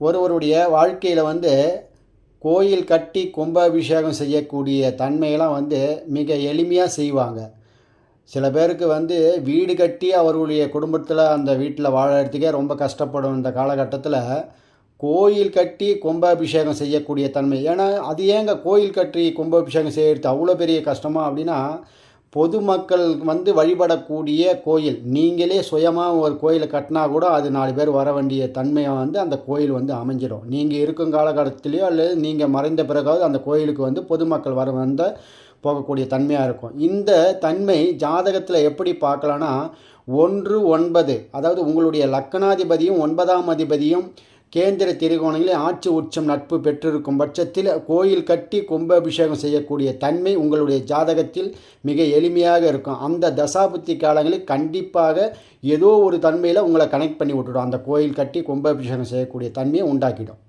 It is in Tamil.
ஒருவருடைய வாழ்க்கையில் வந்து கோயில் கட்டி கும்பாபிஷேகம் செய்யக்கூடிய தன்மையெல்லாம் வந்து மிக எளிமையாக செய்வாங்க. சில பேருக்கு வந்து வீடு கட்டி அவர்களுடைய குடும்பத்தில் அந்த வீட்டில் வாழறதுக்கே ரொம்ப கஷ்டப்படும் இந்த காலகட்டத்தில். கோயில் கட்டி கும்பாபிஷேகம் செய்யக்கூடிய தன்மை. ஏன்னா அது ஏங்க கோயில் கட்டி கும்பாபிஷேகம் செய்கிறது அவ்வளோ பெரிய கஷ்டமா அப்படின்னா பொதுமக்கள் வந்து வழிபடக்கூடிய கோயில். நீங்களே சுயமாக ஒரு கோயிலை கட்டினா கூட அது நாலு பேர் வர வேண்டிய தன்மையை வந்து அந்த கோயில் வந்து அமைஞ்சிடும். நீங்கள் இருக்கும் காலகட்டத்திலையோ அல்லது நீங்கள் மறைந்த பிறகாவது அந்த கோயிலுக்கு வந்து பொதுமக்கள் வர வந்த போகக்கூடிய தன்மையாக இருக்கும். இந்த தன்மை ஜாதகத்தில் எப்படி பார்க்கலான்னா ஒன்று ஒன்பது அதாவது உங்களுடைய லக்கணாதிபதியும் ஒன்பதாம் அதிபதியும் கேந்திர திரிகோணங்களில் ஆட்சி உச்சம் நட்பு பெற்றிருக்கும் பட்சத்தில் கோயில் கட்டி கும்பாபிஷேகம் செய்யக்கூடிய தன்மை உங்களுடைய ஜாதகத்தில் மிக எளிமையாக இருக்கும். அந்த தசாபுத்தி காலங்களில் கண்டிப்பாக ஏதோ ஒரு தன்மையில் உங்களை கனெக்ட் பண்ணி விட்டுடும். அந்த கோயில் கட்டி கும்பாபிஷேகம் செய்யக்கூடிய தன்மையை உண்டாக்கிடும்.